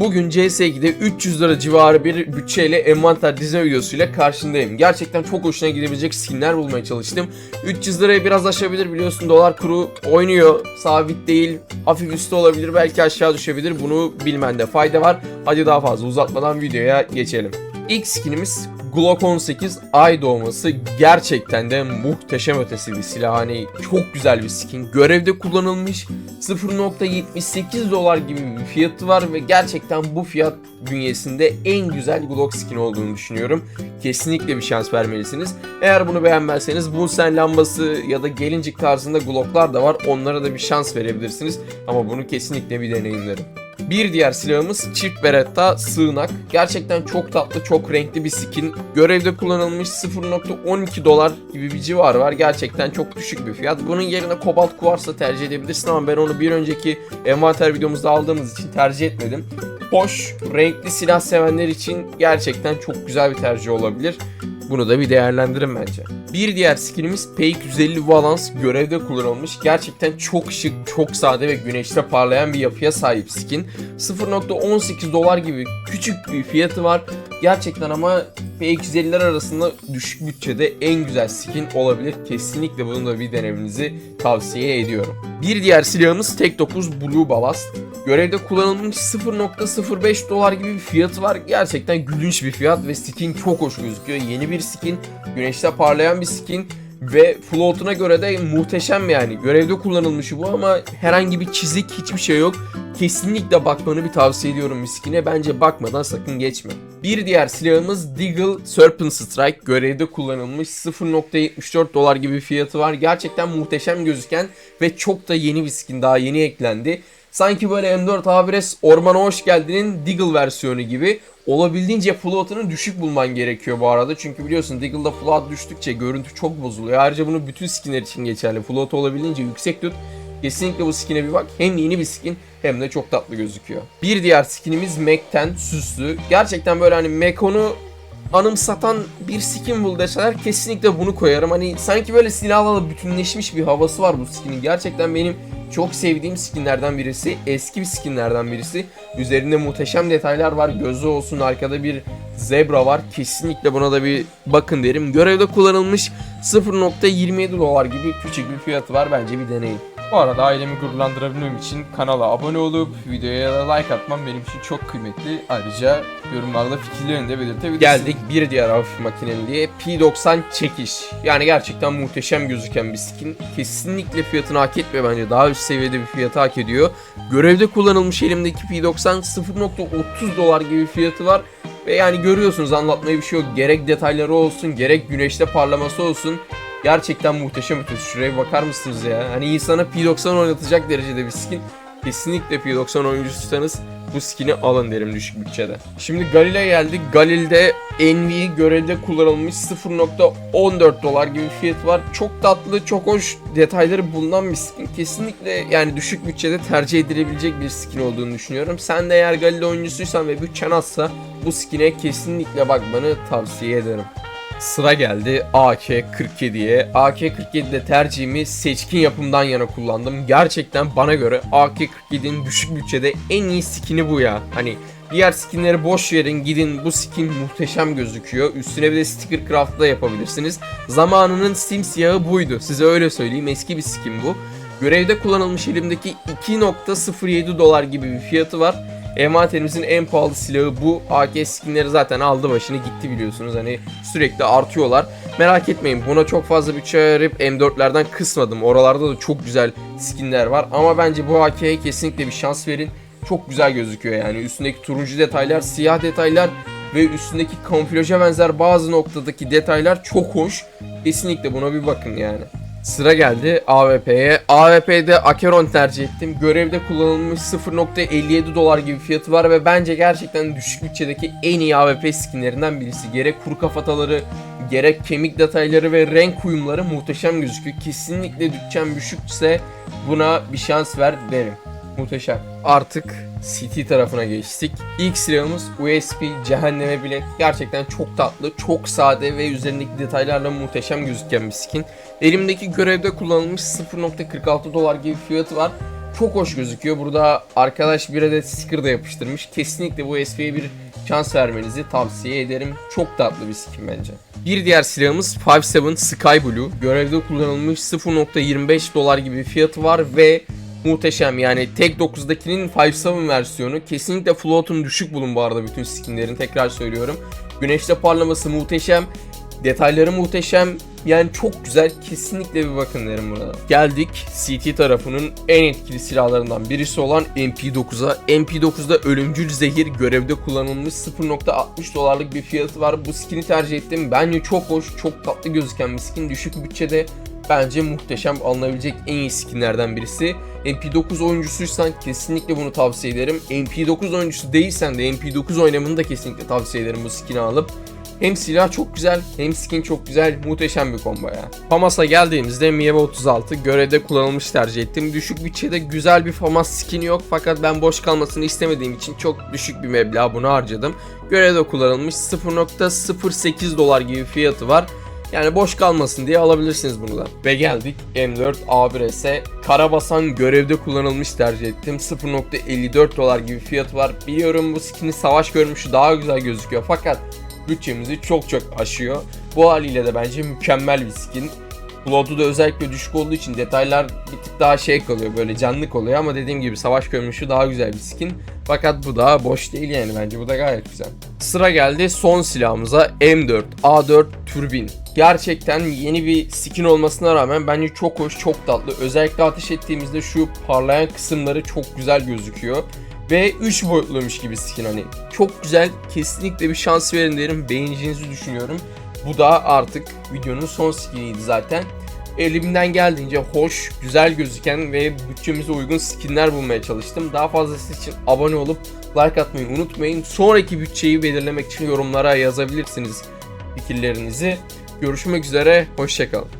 Bugün CS2'de 300 lira civarı bir bütçeyle envanter dizme videosuyla karşındayım. Gerçekten çok hoşuna gidebilecek skinler bulmaya çalıştım. 300 lirayı biraz aşabilir biliyorsun dolar kuru oynuyor. Sabit değil, hafif üstü olabilir, belki aşağı düşebilir. Bunu bilmende fayda var. Hadi daha fazla uzatmadan videoya geçelim. İlk skinimiz Glock 18 ay doğması gerçekten de muhteşem ötesi bir silah. Hani çok güzel bir skin. Görevde kullanılmış 0.78 dolar gibi bir fiyatı var ve gerçekten bu fiyat bünyesinde en güzel Glock skin olduğunu düşünüyorum. Kesinlikle bir şans vermelisiniz. Eğer bunu beğenmezseniz Bunsen lambası ya da gelincik tarzında Glock'lar da var. Onlara da bir şans verebilirsiniz. Ama bunu kesinlikle bir deneyin derim. Bir diğer silahımız çift beretta sığınak. Gerçekten çok tatlı, çok renkli bir skin. Görevde kullanılmış 0.12 dolar gibi bir civarı var. Gerçekten çok düşük bir fiyat. Bunun yerine kobalt kuvarsa tercih edebilirsin ama ben onu bir önceki envanter videomuzda aldığımız için tercih etmedim. Hoş, renkli silah sevenler için gerçekten çok güzel bir tercih olabilir. Bunu da bir değerlendirin bence. Bir diğer skinimiz P250 Valance görevde kullanılmış. Gerçekten çok şık, çok sade ve güneşte parlayan bir yapıya sahip skin. 0.18 dolar gibi küçük bir fiyatı var. Gerçekten ama P250'ler arasında düşük bütçede en güzel skin olabilir. Kesinlikle bunu da bir denemenizi tavsiye ediyorum. Bir diğer silahımız Tek 9 Blue Ballast. Görevde kullanılmış 0.05 dolar gibi bir fiyatı var. Gerçekten gülünç bir fiyat ve skin çok hoş gözüküyor. Yeni bir skin, güneşte parlayan bir skin ve float'una göre de muhteşem yani. Görevde kullanılmış bu ama herhangi bir çizik hiçbir şey yok. Kesinlikle bakmanı bir tavsiye ediyorum miskine. Bence bakmadan sakın geçme. Bir diğer silahımız Deagle Serpent Strike. Görevde kullanılmış 0.74 dolar gibi bir fiyatı var. Gerçekten muhteşem gözüken ve çok da yeni bir skin. Daha yeni eklendi. Sanki böyle M4 A1S Ormana Hoş Geldin'in Deagle versiyonu gibi olabildiğince float'ını düşük bulman gerekiyor bu arada. Çünkü biliyorsun Deagle'da float düştükçe görüntü çok bozuluyor. Ayrıca bunu bütün skinler için geçerli. Float olabildiğince yüksek tut. Kesinlikle bu skine bir bak. Hem yeni bir skin hem de çok tatlı gözüküyor. Bir diğer skinimiz Mac'ten süslü. Gerçekten böyle hani Mac'onu anımsatan bir skin bul deseler kesinlikle bunu koyarım. Hani sanki böyle silahlarla bütünleşmiş bir havası var bu skinin. Gerçekten benim çok sevdiğim skinlerden birisi. Eski bir skinlerden birisi. Üzerinde muhteşem detaylar var. Gözü olsun arkada bir zebra var. Kesinlikle buna da bir bakın derim. Görevde kullanılmış 0.27 dolar gibi küçük bir fiyatı var. Bence bir deneyin. Bu arada ailemi gururlandırabilmem için kanala abone olup videoya da like atmam benim için çok kıymetli. Ayrıca yorumlarda fikirlerini de belirtebilirsiniz. Geldik bir diğer hafif makineliye P90 çekiş. Yani gerçekten muhteşem gözüken bir skin. Kesinlikle fiyatını hak etmiyor bence. Daha üst seviyede bir fiyatı hak ediyor. Görevde kullanılmış elimdeki P90 0.30 dolar gibi fiyatı var. Ve yani görüyorsunuz anlatmaya bir şey yok. Gerek detayları olsun, gerek güneşte parlaması olsun. Gerçekten muhteşem ötesi. Şuraya bakar mısınız ya? Hani insana P90 oynatacak derecede bir skin. Kesinlikle P90 oyuncusuysanız bu skin'i alın derim düşük bütçede. Şimdi Galil'e geldik. Galil'de NV görevde kullanılmış 0.14 dolar gibi bir fiyat var. Çok tatlı, çok hoş detayları bulunan bir skin. Kesinlikle yani düşük bütçede tercih edilebilecek bir skin olduğunu düşünüyorum. Sen de eğer Galil oyuncusuysan ve bütçen azsa bu skin'e kesinlikle bakmanı tavsiye ederim. Sıra geldi AK-47'ye. AK-47'de tercihimi seçkin yapımdan yana kullandım. Gerçekten bana göre AK-47'nin düşük bütçede en iyi skini bu ya. Hani diğer skinleri boş verin gidin bu skin muhteşem gözüküyor. Üstüne bir de sticker craft da yapabilirsiniz. Zamanının simsiyahı buydu. Size öyle söyleyeyim eski bir skin bu. Görevde kullanılmış elimdeki 2.07 dolar gibi bir fiyatı var. Envanterimizin en pahalı silahı bu. AK skinleri zaten aldı başını gitti biliyorsunuz. Hani sürekli artıyorlar. Merak etmeyin buna çok fazla bütçe ayırıp M4'lerden kısmadım. Oralarda da çok güzel skinler var. Ama bence bu AK'ye kesinlikle bir şans verin. Çok güzel gözüküyor yani. Üstündeki turuncu detaylar, siyah detaylar ve üstündeki kamuflaja benzer bazı noktadaki detaylar çok hoş. Kesinlikle buna bir bakın yani. Sıra geldi AWP'ye. AWP'de Akeron tercih ettim. Görevde kullanılmış 0.57 dolar gibi fiyatı var ve bence gerçekten düşük bütçedeki en iyi AWP skinlerinden birisi. Gerek kuru kafataları, gerek kemik detayları ve renk uyumları muhteşem gözüküyor. Kesinlikle bütçem düşükse buna bir şans ver derim. Muhteşem. Artık CT tarafına geçtik. İlk silahımız USB Cehenneme Bilet. Gerçekten çok tatlı, çok sade ve üzerindeki detaylarla muhteşem gözüken bir skin. Elimdeki görevde kullanılmış 0.46 dolar gibi fiyatı var. Çok hoş gözüküyor. Burada arkadaş bir adet sticker da yapıştırmış. Kesinlikle bu SP'ye bir şans vermenizi tavsiye ederim. Çok tatlı bir skin bence. Bir diğer silahımız 57 Sky Blue. Görevde kullanılmış 0.25 dolar gibi fiyatı var ve muhteşem yani tek 9'dakinin 57 versiyonu. Kesinlikle float'un düşük bulun bu arada bütün skinlerin tekrar söylüyorum. Güneşte parlaması muhteşem. Detayları muhteşem. Yani çok güzel. Kesinlikle bir bakın derim burada. Geldik CT tarafının en etkili silahlarından birisi olan MP9'a. MP9'da ölümcül zehir görevde kullanılmış 0.60 dolarlık bir fiyatı var. Bu skin'i tercih ettim. Bence çok hoş, çok tatlı gözüken bir skin. Düşük bütçede bence muhteşem alınabilecek en iyi skinlerden birisi. MP9 oyuncusuysan kesinlikle bunu tavsiye ederim. MP9 oyuncusu değilsen de MP9 oynamanı da kesinlikle tavsiye ederim bu skin'i alıp. Hem silah çok güzel hem skin çok güzel muhteşem bir combo ya. Famas'a geldiğimizde Mieve 36 görevde kullanılmış tercih ettim. Düşük bütçede güzel bir Famas skin yok fakat ben boş kalmasını istemediğim için çok düşük bir meblağ bunu harcadım. Görevde kullanılmış 0.08 dolar gibi fiyatı var. Yani boş kalmasın diye alabilirsiniz bunu da. Ve geldik M4 A1S'e. Karabasan görevde kullanılmış tercih ettim. 0.54 dolar gibi fiyatı var. Biliyorum bu skini savaş görmüşü daha güzel gözüküyor fakat bütçemizi çok çok aşıyor. Bu haliyle de bence mükemmel bir skin. Float'u da özellikle düşük olduğu için detaylar bir tık daha şey kalıyor böyle canlı oluyor ama dediğim gibi savaş görünüşü daha güzel bir skin. Fakat bu da boş değil yani bence bu da gayet güzel. Sıra geldi son silahımıza M4 A4 Turbin. Gerçekten yeni bir skin olmasına rağmen bence çok hoş çok tatlı. Özellikle ateş ettiğimizde şu parlayan kısımları çok güzel gözüküyor. Ve 3 boyutluymuş gibi skin hani. Çok güzel. Kesinlikle bir şans verin derim. Beğeneceğinizi düşünüyorum. Bu da artık videonun son skiniydi zaten. Elimden geldiğince hoş, güzel gözüken ve bütçemize uygun skinler bulmaya çalıştım. Daha fazlası için abone olup like atmayı unutmayın. Sonraki bütçeyi belirlemek için yorumlara yazabilirsiniz fikirlerinizi. Görüşmek üzere, hoşçakalın.